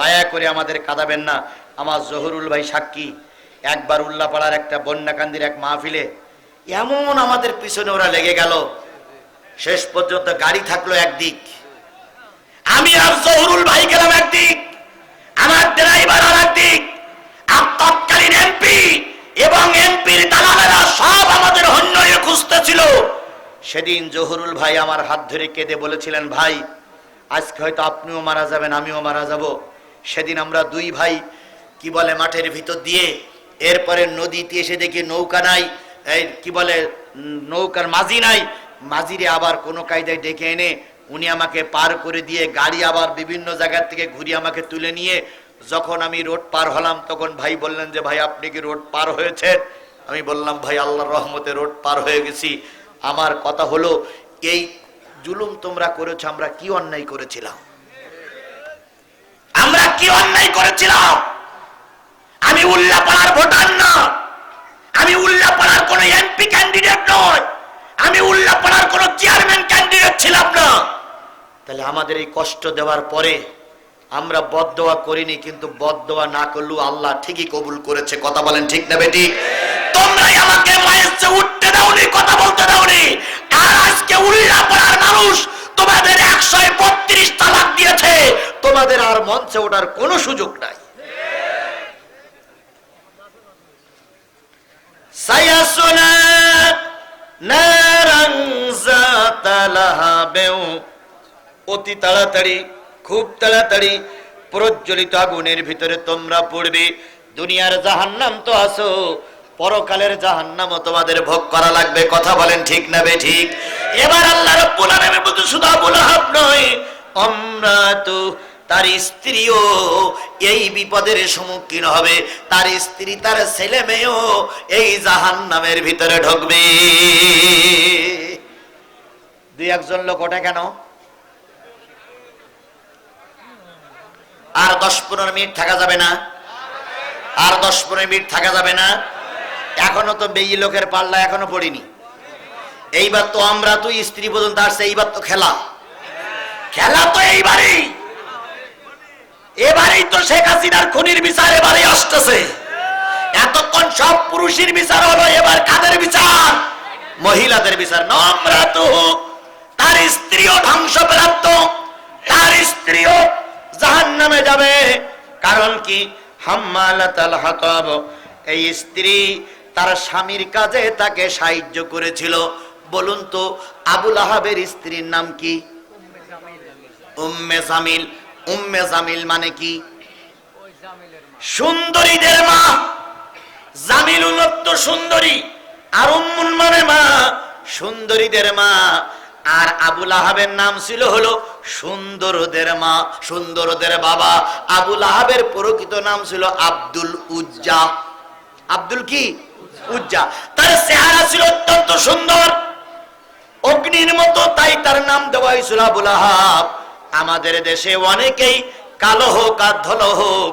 দয়া করে আমাদের কাঁদাবেন না। আমার জহরুল ভাই সাক্ষী, একবার উল্লাপাড়ার একটা বন্যাকান্দির এক মাহফিলে এমন আমাদের পিছনে ওরা লেগে গেল। শেষ পর্যন্ত গাড়ি থাকল একদিক। আমি আর জহুরুল ভাই গেলাম একদিক। আমার ড্রাইভার আর একদিক। আর তৎকালীন এমপি এবং এমপির দালালেরা সব আমাদের হন্যয়ে খুঁজতেছিল। সেদিন জহুরুল ভাই আমার হাত ধরে কেঁদে বলেছিলেন, ভাই, আজকে হয়তো আপনিও মারা যাবেন, আমিও মারা যাব। সেদিন আমরা দুই ভাই, কি বলে, মাঠের ভিতর দিয়ে, এরপরে নদীতে এসে দেখি নৌকা নাই, এই কি বলে নৌকার মাঝি নাই। মাঝিরে আবার কোনো কায়দায় ডেকে এনে উনি আমাকে পার করে দিয়ে গাড়ি আবার বিভিন্ন জায়গা থেকে ঘুরিয়ে আমাকে তুলে নিয়ে, যখন আমি রোড পার হলাম, তখন ভাই বললেন যে, ভাই, আপনি কি রোড পার হয়েছেন? আমি বললাম, ভাই, আল্লাহর রহমতে রোড পার হয়ে গেছি। আমার কথা হলো, এই জুলুম তোমরা করেছ, আমরা কি অন্যায় করেছিলাম? কি অন্যায় করেছিলাম? আমি উল্লাপাড়ার ভোটার না। আমি উল্লাপাড়ার কোন এমপি ক্যান্ডিডেট নয় আমি উল্লাপাড়ার কোন চেয়ারম্যান ক্যান্ডিডেট ছিলাম না। তাহলে আমাদের এই কষ্ট দেওয়ার পরে আমরা বদদোয়া করিনি, কিন্তু বদদোয়া না করলেও আল্লাহ ঠিকই কবুল করেছে। কথা বলেন ঠিক না বেটি? তোমরাই আমাকে মায়ের উঠতে দাওনি, কথা বলতে দাওনি। আর আজকে উল্লাপাড়ার মঞ্চে ওঠার কোনো সুযোগ নাই। অতি তাড়াতাড়ি, খুব তাড়াতাড়ি প্রজ্বলিত আগুনের ভিতরে তোমরা পড়বে। দুনিয়ার জাহান্নাম তো আসো পরকালের জাহান্নামও তোমাদের ভোগ করা লাগবে। কথা বলেন ঠিক না বে ঠিক? এবার আল্লাহ রাব্বুল আলামিনের মতো শুধু আবুল আহাব নয় আমরা তো তার স্ত্রীও এই বিপদের সম্মুখীন হবে। তার স্ত্রী তার ছেলে মেয়েও এই জাহান্নামের ভিতরে ঢুকবে। দুই একজন লোক ওটা কেন? আর দশ পনেরো মিনিট থাকা যাবে না। আর দশ পনেরো মিনিট থাকা যাবে না। এখনও তো বেই লোকের পাল্লা এখনও পড়িনি। এইবার তো আমরা তো স্ত্রী পর্যন্ত আসছে, এইবার তো খেলা। খেলা তো এইবারই। এবারেই তো শেখ হাসিনার খুনির বিচার এবারেই আসতেছে। এতক্ষণ সব পুরুষের বিচার হলো, এবার কাদের বিচার? মহিলাদের বিচার। নম্রা তো তার স্ত্রীও ধ্বংসপ্রাপ্ত, তার স্ত্রীও জাহান নামে যাবে। কারণ কি? হাম্মালাতাল হাতাব, এই স্ত্রী তার স্বামীর কাজে তাকে সাহায্য করেছিল। বলুন তো, আবুল আহাবের স্ত্রীর নাম কি? উম্মে জামিল। উম্মে জামিল মানে কি? সুন্দরীদের মা। জামিল উন্নত সুন্দরী। আর উম্মুল মানে মা। সুন্দরীদের মা। আর আবুল আহাবের নাম ছিল হলো সুন্দরদের মা, সুন্দরদের বাবা। আবুল আহাবের প্রকৃত নাম ছিল আব্দুল উজ্জা। আব্দুল কি? উজ্জা। তার চেহারা ছিল অত্যন্ত সুন্দর। অগ্নির মতো তাই তার নাম দেওয়া হয়েছিল আবুল আহাব। আমাদের দেশে অনেকেই কালো হোক আর ধলো হোক,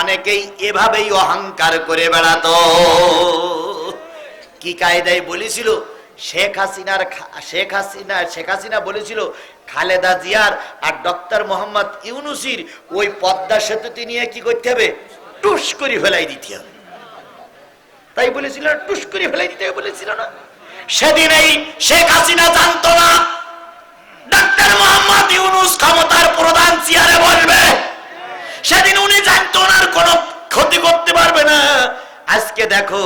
অনেকেই এভাবেই অহংকার করে বেড়াতো। কি কায়দায় বলেছিল? শেখ হাসিনার শেখ হাসিনা শেখ হাসিনা বলেছিল, খালেদা জিয়ার আর ডক্টর মোহাম্মদ ইউনুসির ওই পদ্মা সেতুটি নিয়ে কি করতে হবে? টুস করে ফেলাই দিতে হবে। তাই বলেছিল, টুস করে ফেলাই দিতে হবে বলেছিল না? সেদিন এই শেখ হাসিনা জানতো না। সেদিন উনি জানতো ওনার কোনো ক্ষতি করতে পারবে না। আজকে দেখো,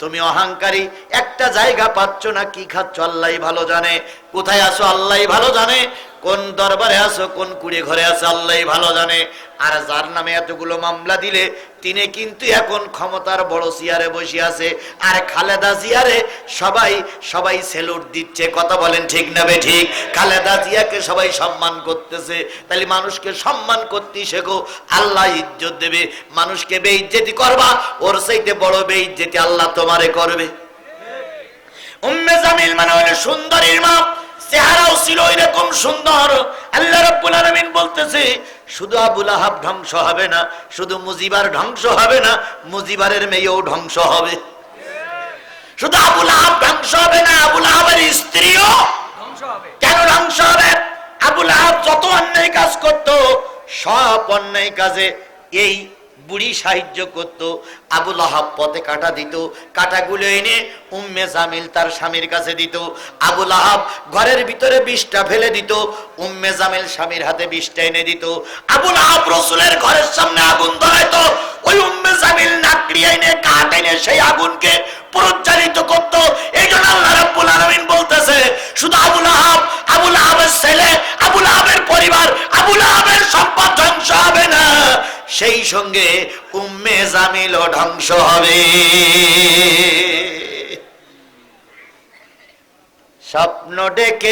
তুমি অহংকারী, একটা জায়গা পাচ্ছ না, কি খাচ্ছ আল্লাহ ভালো জানে। কোথায় আসো আল্লাহ ভালো জানে। কোন দরবারে আসো কোন কুড়ে ঘরে আসো আল্লাহ ভালো জানে। আর যার নামে এতগুলো মামলা দিলে, তিনি কিন্তু এখন ক্ষমতার বড় চেয়ারে বসে আছে। আর খালেদা জিয়ারে সবাই সবাই সেলুট দিচ্ছে। কথা বলেন ঠিক না বে ঠিক? খালেদা জিয়াকে সবাই সম্মান করতেছে। তাহলে মানুষকে সম্মান করতে শেখো, আল্লাহ ইজ্জত দেবে। মানুষকে বেইজ্জতি করবা, ওর চাইতে বড় বেইজ্জতি আল্লাহ তোমারে করবে। উম্মে জামিল মানে হলো সুন্দরীর মা। চেহারাও ছিল এরকম সুন্দর। আল্লাহ রাব্বুল আলামিন বলতেছে শুধু আবুল আহাব ধ্বংস হবে না শুধু মুজিবার ধ্বংস হবে না মুজিবারের মেয়েও ধ্বংস হবে। শুধু আবুল আহাব ধ্বংস হবে না আবুল আহাবের স্ত্রীও কেন ধ্বংস হবে? আবুল আহাব যত অন্যায় কাজ করত সব অন্যায় কাজে এই বুড়ি সাহায্য করত আবুল আহাব পথে কাটা দিত, কাটাগুলো এনে উম্মে জামিল তার স্বামীর কাছে দিত। আবুল আহাব ঘরের ভিতরে বিষটা ফেলে দিত, উম্মে জামিল স্বামীর হাতে বিষটা এনে দিত। আবুল আহাব রসুলের ঘরের সামনে আগুন ধরাইতো, ওই উম্মে জামিল নাকড়ি এনে, কাঠ এনে সেই আগুনকে প্রজ্বালিত করত। এই জন্য আল্লাহ রাব্বুল আলামিন বলতেছে, শুধু আবুল আহাব সেই সঙ্গে উম্মে জামিল ধ্বংস হবে। স্বপ্ন ডেকে